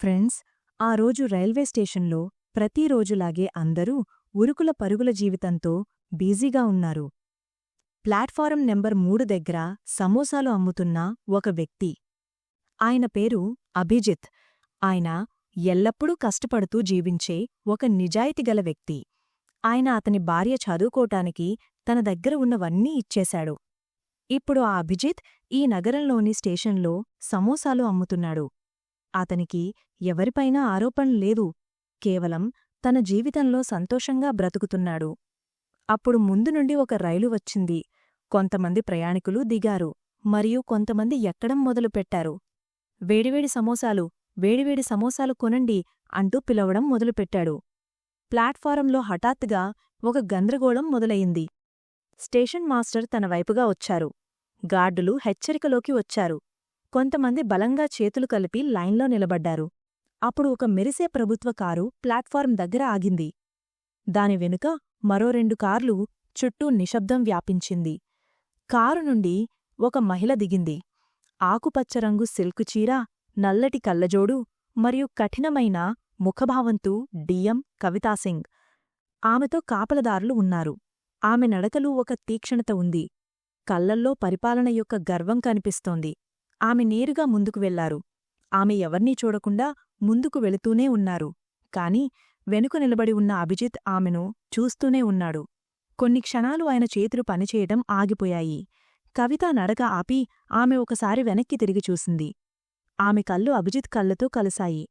Friends ఆ రోజు railway స్టేషన్లో ప్రతిరోజులాగే అందరూ ఉరుకుల పరుగుల జీవితంతో బిజీగా ఉన్నారు. ప్లాట్ఫారం నెంబర్ మూడు దగ్గర సమోసాలు అమ్ముతున్న ఒక వ్యక్తి. ఆయన పేరు అభిజిత్. ఆయన ఎల్లప్పుడూ కష్టపడుతూ జీవించే ఒక నిజాయితీగల వ్యక్తి. ఆయన అతని భార్య చదువుకోటానికి తన దగ్గర ఉన్నవన్నీ ఇచ్చేశాడు. ఇప్పుడు ఆ అభిజిత్ ఈ నగరంలోని స్టేషన్లో సమోసాలు అమ్ముతున్నాడు. అతనికి ఎవరిపైనా ఆరోపణ లేదు. కేవలం తన జీవితంలో సంతోషంగా బ్రతుకుతున్నాడు. అప్పుడు ముందు నుండి ఒక రైలు వచ్చింది. కొంతమంది ప్రయాణికులు దిగారు. మరియు కొంతమంది ఎక్కడం మొదలుపెట్టారు. వేడివేడి సమోసాలు వేడివేడి సమోసాలు కొనండి అంటూ పిలవడం మొదలుపెట్టాడు. ప్లాట్ఫారంలో హఠాత్తుగా ఒక గందరగోళం మొదలయింది స్టేషన్ మాస్టర్ తన వైపుగా వచ్చారు. గార్డులు హెచ్చరికలోకి వచ్చారు. కొంతమంది బలంగా చేతులు కలిపి లైన్లో నిలబడ్డారు. అప్పుడు ఒక మెరిసే ప్రభుత్వ కారు ప్లాట్ఫారం దగ్గర ఆగింది. దాని వెనుక మరో రెండు కార్లు చుట్టూ నిశ్శబ్దం వ్యాపించింది. కారు నుండి ఒక మహిళ దిగింది. ఆకుపచ్చ రంగు సిల్కు చీర నల్లటి కళ్ళజోడు మరియు కఠినమైన ముఖభావంతో డిఎం కవితాసింగ్ ఆమెతో కాపలదారులు ఉన్నారు. ఆమె నడకలు ఒక తీక్షణత ఉంది. కళ్ళల్లో పరిపాలన యొక్క గర్వం కనిపిస్తోంది. ఆమె నేరుగా ముందుకు వెళ్ళారు. ఆమె ఎవర్నీ చూడకుండా ముందుకు వెళుతూనే ఉన్నారు. కాని వెనుక నిలబడి ఉన్న అభిజిత్ ఆమెను చూస్తూనే ఉన్నాడు. కొన్ని క్షణాలు ఆయన చేతులు పనిచేయటం ఆగిపోయాయి. కవిత నడక ఆపి ఆమె ఒకసారి వెనక్కి తిరిగి చూసింది. ఆమె కళ్ళు అభిజిత్ కళ్ళతో కలిశాయి.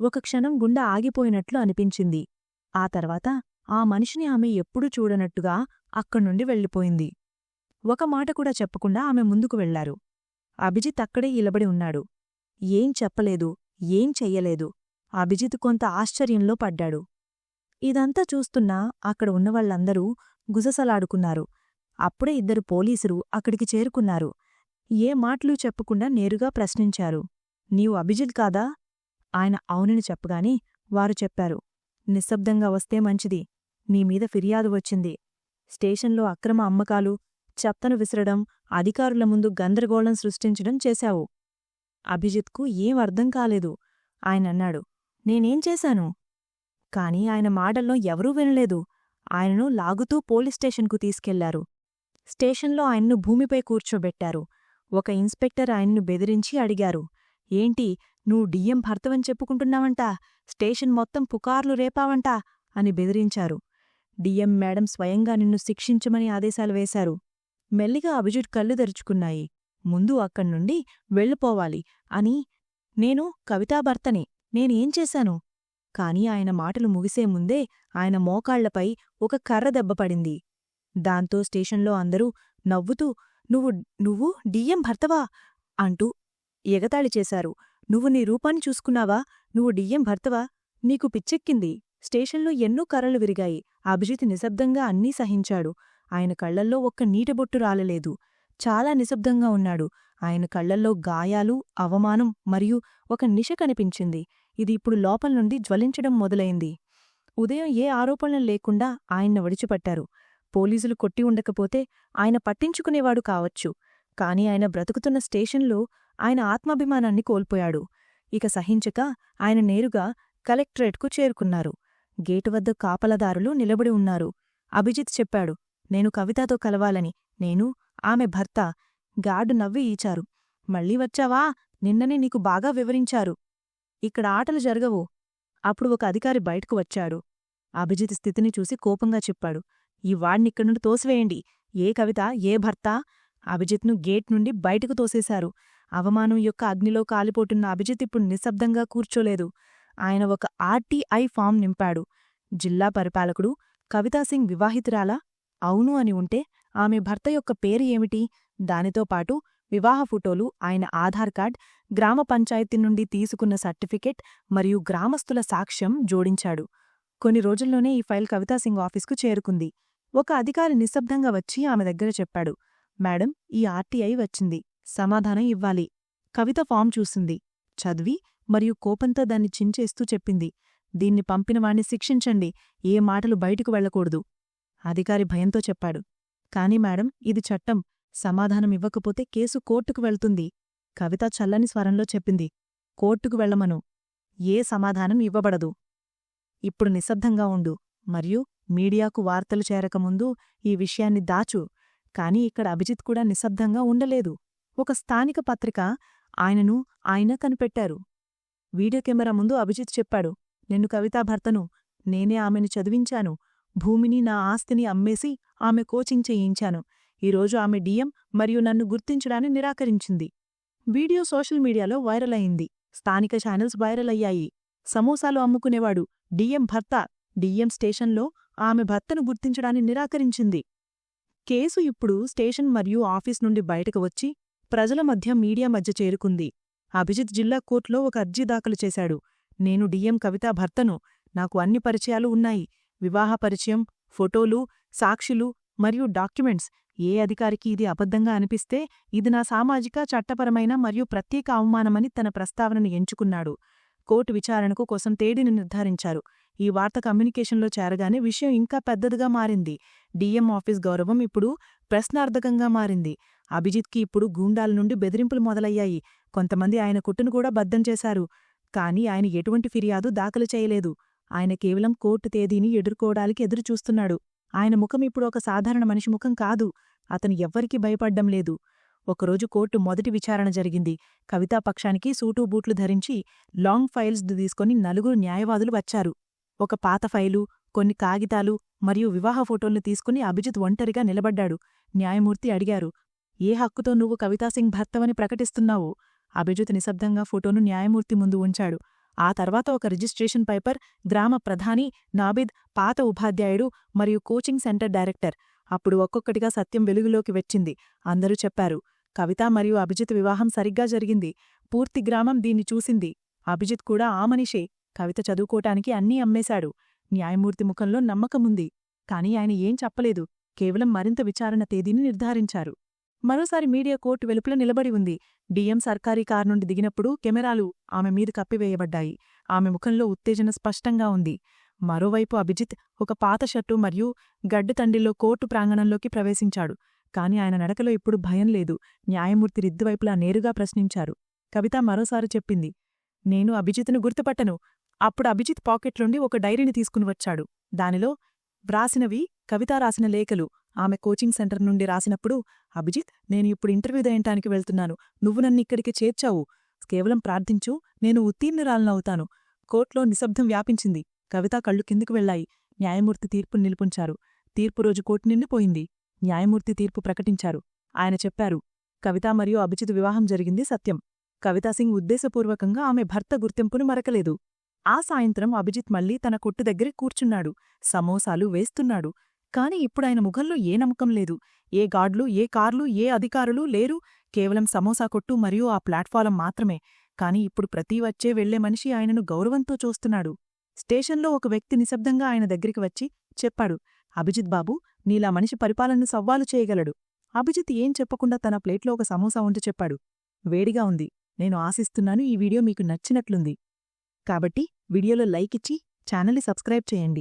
ఒక క్షణం గుండె ఆగిపోయినట్లు అనిపించింది. ఆ తర్వాత ఆ మనిషిని ఆమె ఎప్పుడూ చూడనట్టుగా అక్కడ్నుండి వెళ్ళిపోయింది. ఒక మాట కూడా చెప్పకుండా ఆమె ముందుకు వెళ్ళారు. అభిజిత్ అక్కడే ఇలబడి ఉన్నాడు. ఏం చెప్పలేదు ఏం చెయ్యలేదు. అభిజిత్ కొంత ఆశ్చర్యంలో పడ్డాడు. ఇదంతా చూస్తున్నా అక్కడ ఉన్నవాళ్ళందరూ గుససలాడుకున్నారు. అప్పుడే ఇద్దరు పోలీసులు అక్కడికి చేరుకున్నారు. ఏ మాటలు చెప్పకుండా నేరుగా ప్రశ్నించారు. నీవు అభిజిత్ కాదా? ఆయన అవునని చెప్పగానే వారు చెప్పారు. నిశ్శబ్దంగా వస్తే మంచిది. నీమీద ఫిర్యాదు వచ్చింది. స్టేషన్లో అక్రమ అమ్మకాలు చెత్తను విసరడం అధికారుల ముందు గందరగోళం సృష్టించడం చేశావు. అభిజిత్కు ఏం అర్థం కాలేదు. ఆయనన్నాడు నేనేం చేశాను? కాని ఆయన మాటల్లో ఎవరూ వినలేదు. ఆయనను లాగుతూ పోలీస్ స్టేషన్కు తీసుకెళ్ళారు. స్టేషన్లో ఆయన్ను భూమిపై కూర్చోబెట్టారు. ఒక ఇన్స్పెక్టర్ ఆయన్ను బెదిరించి అడిగారు ఏంటి నువ్వు డిఎం భర్తవని చెప్పుకుంటున్నావంటా? స్టేషన్ మొత్తం పుకార్లు రేపావంటా? అని బెదిరించారు. డిఎం మేడం స్వయంగా నిన్ను శిక్షించమని ఆదేశాలు వేశారు. మెల్లిగా అభిజిత్ కళ్ళు తెరుచుకున్నాయి. ముందు అక్కడ్నుండి వెళ్ళిపోవాలి అని. నేను కవితా భర్తనే. నేనేం చేశాను? కాని ఆయన మాటలు ముగిసే ముందే ఆయన మోకాళ్ళపై ఒక కర్ర దెబ్బపడింది దాంతో స్టేషన్లో అందరూ నవ్వుతూ నువ్వు నువ్వు డిఎం భర్తవా? అంటూ ఎగతాళి చేశారు. నువ్వు నీ రూపాన్ని చూసుకున్నావా? నువ్వు డిఎం భర్తవా? నీకు పిచ్చెక్కింది. స్టేషన్లో ఎన్నో కర్రలు విరిగాయి. అభిజిత్ నిశ్శబ్దంగా అన్నీ సహించాడు. ఆయన కళ్ళల్లో ఒక్క నీటబొట్టు రాలలేదు. చాలా నిశ్శబ్దంగా ఉన్నాడు. ఆయన కళ్ళల్లో గాయాలు అవమానం మరియు ఒక నిష కనిపించింది. ఇది ఇప్పుడు లోపల నుండి జ్వలించడం మొదలైంది. ఉదయం ఏ ఆరోపణలు లేకుండా ఆయన్న విడిచిపట్టారు. పోలీసులు కొట్టి ఉండకపోతే ఆయన పట్టించుకునేవాడు కావచ్చు. కాని ఆయన బ్రతుకుతున్న స్టేషన్లో ఆయన ఆత్మాభిమానాన్ని కోల్పోయాడు. ఇక సహించక ఆయన నేరుగా కలెక్టరేట్కు చేరుకున్నారు. గేటు వద్ద కాపలదారులు నిలబడి ఉన్నారు. అభిజిత్ చెప్పాడు నేను కవితతో కలవాలని. నేను ఆమె భర్త గాడు నవ్వి ఈచారు. మళ్ళీ వచ్చావా? నిన్ననే నీకు బాగా వివరించారు. ఇక్కడ ఆటలు జరగవు. అప్పుడు ఒక అధికారి బయటకు వచ్చాడు. అభిజిత్ స్థితిని చూసి కోపంగా చెప్పాడు. ఈ వాడినిక్కడి నుండి తోసివేయండి. ఏ కవిత ఏ భర్త? అభిజిత్ను గేట్ నుండి బయటకు తోసేశారు. అవమానం యొక్క అగ్నిలో కాలిపోటున్న అభిజిత్ ఇప్పుడు నిశ్శబ్దంగా కూర్చోలేదు. ఆయన ఒక ఆర్టీఐ ఫామ్ నింపాడు. జిల్లా పరిపాలకుడు కవితాసింగ్ వివాహితురాలా? అవును అని ఉంటే ఆమె భర్త యొక్క పేరు ఏమిటి? దానితో పాటు వివాహ ఫోటోలు ఆయన ఆధార్ కార్డ్ గ్రామ పంచాయతీ నుండి తీసుకున్న సర్టిఫికెట్ మరియు గ్రామస్తుల సాక్ష్యం జోడించాడు. కొన్ని రోజుల్లోనే ఈ ఫైల్ కవితాసింగ్ ఆఫీస్కు చేరుకుంది. ఒక అధికారి నిశ్శబ్దంగా వచ్చి ఆమె దగ్గర చెప్పాడు మేడం ఈ ఆర్టీఐ వచ్చింది. సమాధానం ఇవ్వాలి. కవిత ఫామ్ చూసింది. చదివి మరియు కోపంతో దాన్ని చించేస్తూ చెప్పింది. దీన్ని పంపినవాణ్ణి శిక్షించండి. ఏ మాటలు బయటకు వెళ్ళకూడదు అధికారి భయంతో చెప్పాడు. కాని మేడం ఇది చట్టం. సమాధానం ఇవ్వకపోతే కేసు కోర్టుకు వెళ్తుంది. కవిత చల్లని స్వరంలో చెప్పింది. కోర్టుకు వెళ్ళమను ఏ సమాధానం ఇవ్వబడదు. ఇప్పుడు నిశ్శబ్దంగా ఉండు. మరియు మీడియాకు వార్తలు చేరకముందు ఈ విషయాన్ని దాచు. కాని ఇక్కడ అభిజిత్ కూడా నిశ్శబ్దంగా ఉండలేదు. ఒక స్థానిక పత్రిక ఆయనను ఆయన కనిపెట్టారు. వీడియో కెమెరా ముందు అభిజిత్ చెప్పాడు. నిన్ను కవితా భర్తను. నేనే ఆమెను చదివించాను. భూమిని నా ఆస్తిని అమ్మేసి ఆమె కోచింగ్ చేయించాను. ఈరోజు ఆమె డిఎం మరియు నన్ను గుర్తించడాన్ని నిరాకరించింది. వీడియో సోషల్ మీడియాలో వైరల్ అయింది. స్థానిక ఛానల్స్ వైరల్ అయ్యాయి. సమోసాలు అమ్ముకునేవాడు డిఎం భర్త. డిఎం స్టేషన్లో ఆమె భర్తను గుర్తించడాన్ని నిరాకరించింది. కేసు ఇప్పుడు స్టేషన్ మరియు ఆఫీస్ నుండి బయటకు వచ్చి ప్రజల మధ్య మీడియా మధ్య చేరుకుంది. అభిజిత్ జిల్లా కోర్టులో ఒక అర్జీ దాఖలు చేశాడు. నేను డిఎం కవితా భర్తను. నాకు అన్ని పరిచయాలు ఉన్నాయి. వివాహ పరిచయం ఫోటోలు సాక్షులు మరియు డాక్యుమెంట్స్. ఏ అధికారికి ఇది అబద్ధంగా అనిపిస్తే ఇది నా సామాజిక చట్టపరమైన మరియు ప్రత్యేక అవమానమని తన ప్రస్తావనను ఎంచుకున్నాడు. కోర్టు విచారణకు కోసం తేదీని నిర్ధారించారు. ఈ వార్త కమ్యూనికేషన్లో చేరగానే విషయం ఇంకా పెద్దదిగా మారింది. డిఎం ఆఫీస్ గౌరవం ఇప్పుడు ప్రశ్నార్థకంగా మారింది. అభిజిత్కి ఇప్పుడు గూండాల నుండి బెదిరింపులు మొదలయ్యాయి. కొంతమంది ఆయన కుట్టును కూడా బద్దం చేశారు. కాని ఆయన ఎటువంటి ఫిర్యాదు దాఖలు చేయలేదు. ఆయన కేవలం కోర్టు తేదీని ఎదుర్కోవడానికి ఎదురుచూస్తున్నాడు. ఆయన ముఖం ఇప్పుడు ఒక సాధారణ మనిషి ముఖం కాదు. అతను ఎవ్వరికీ భయపడ్డం లేదు. ఒకరోజు కోర్టు మొదటి విచారణ జరిగింది. కవితా పక్షానికి బూట్లు ధరించి లాంగ్ ఫైల్స్ తీసుకొని నలుగురు న్యాయవాదులు వచ్చారు. ఒక పాత ఫైలు కొన్ని కాగితాలు మరియు వివాహ ఫోటోల్ని తీసుకుని అభిజిత్ ఒంటరిగా నిలబడ్డాడు. న్యాయమూర్తి అడిగారు ఏ హక్కుతో నువ్వు కవితాసింగ్ భర్తవని ప్రకటిస్తున్నావు? అభిజిత్ నిశ్శబ్దంగా ఫోటోను న్యాయమూర్తి ముందు ఉంచాడు. ఆ తర్వాత ఒక రిజిస్ట్రేషన్ పేపర్ గ్రామ ప్రధాని నాబిద్ పాత ఉపాధ్యాయుడు మరియు కోచింగ్ సెంటర్ డైరెక్టర్. అప్పుడు ఒక్కొక్కటిగా సత్యం వెలుగులోకి వచ్చింది. అందరూ చెప్పారు కవిత మరియు అభిజిత్ వివాహం సరిగ్గా జరిగింది. పూర్తి గ్రామం దీన్ని చూసింది. అభిజిత్ కూడా ఆ మనిషే. కవిత చదువుకోటానికి అన్నీ అమ్మేశాడు. న్యాయమూర్తి ముఖంలో నమ్మకముంది. కాని ఆయన ఏం చెప్పలేదు. కేవలం మరింత విచారణ తేదీని నిర్ధారించారు. మరోసారి మీడియా కోర్టు వెలుపుల నిలబడి ఉంది. డిఎం సర్కారీ కారు నుండి దిగినప్పుడు కెమెరాలు ఆమె మీద కప్పివేయబడ్డాయి. ఆమె ముఖంలో ఉత్తేజన స్పష్టంగా ఉంది. మరోవైపు అభిజిత్ ఒక పాత షర్టు మరియు గడ్డు తండ్రిలో కోర్టు ప్రాంగణంలోకి ప్రవేశించాడు. కాని ఆయన నడకలో ఇప్పుడు భయం లేదు. న్యాయమూర్తి రిద్దువైపులా నేరుగా ప్రశ్నించారు. కవిత మరోసారి చెప్పింది. నేను అభిజిత్ను గుర్తుపట్టను. అప్పుడు అభిజిత్ పాకెట్లోండి ఒక డైరీని తీసుకుని వచ్చాడు. దానిలో వ్రాసినవి కవిత రాసిన లేఖలు. ఆమె కోచింగ్ సెంటర్ నుండి రాసినప్పుడు అభిజిత్ నేను ఇప్పుడు ఇంటర్వ్యూ దయటానికి వెళ్తున్నాను. నువ్వు నన్నిక్కడికి చేర్చావు. కేవలం ప్రార్థించు నేను ఉత్తీర్ణురాలనవుతాను కోర్టులో నిశ్శబ్దం వ్యాపించింది. కవిత కళ్ళు కిందికి వెళ్ళాయి న్యాయమూర్తి తీర్పును నిలుపుంచారు. తీర్పు రోజు కోర్టు నిండిపోయింది. న్యాయమూర్తి తీర్పు ప్రకటించారు. ఆయన చెప్పారు కవిత మరియు అభిజిత్ వివాహం జరిగింది సత్యం. కవితాసింగ్ ఉద్దేశపూర్వకంగా ఆమె భర్త గుర్తింపును మరకలేదు. ఆ సాయంత్రం అభిజిత్ మళ్ళీ తన కొట్టు దగ్గరే కూర్చున్నాడు. సమోసాలు వేస్తున్నాడు. కాని ఇప్పుడాయన ముఖంలో ఏ నమ్మకం లేదు. ఏ గాడ్లు ఏ కార్లు ఏ అధికారులు లేరు. కేవలం సమోసా కొట్టు మరియు ఆ ప్లాట్ఫారం మాత్రమే. కాని ఇప్పుడు ప్రతి వచ్చే వెళ్ళే మనిషి ఆయనను గౌరవంతో చూస్తున్నాడు. స్టేషన్లో ఒక వ్యక్తి నిశ్శబ్దంగా ఆయన దగ్గరికి వచ్చి చెప్పాడు అభిజిత్ బాబు నీలా మనిషి పరిపాలనను సవ్వాలు చేయగలడు. అభిజిత్ ఏం చెప్పకుండా తన ప్లేట్లో ఒక సమోసా ఉంచి చెప్పాడు. వేడిగా ఉంది. నేను ఆశిస్తున్నాను ఈ వీడియో మీకు నచ్చినట్లుంది. కాబట్టి వీడియోలో లైక్ ఇచ్చి ఛానల్ని సబ్స్క్రైబ్ చేయండి.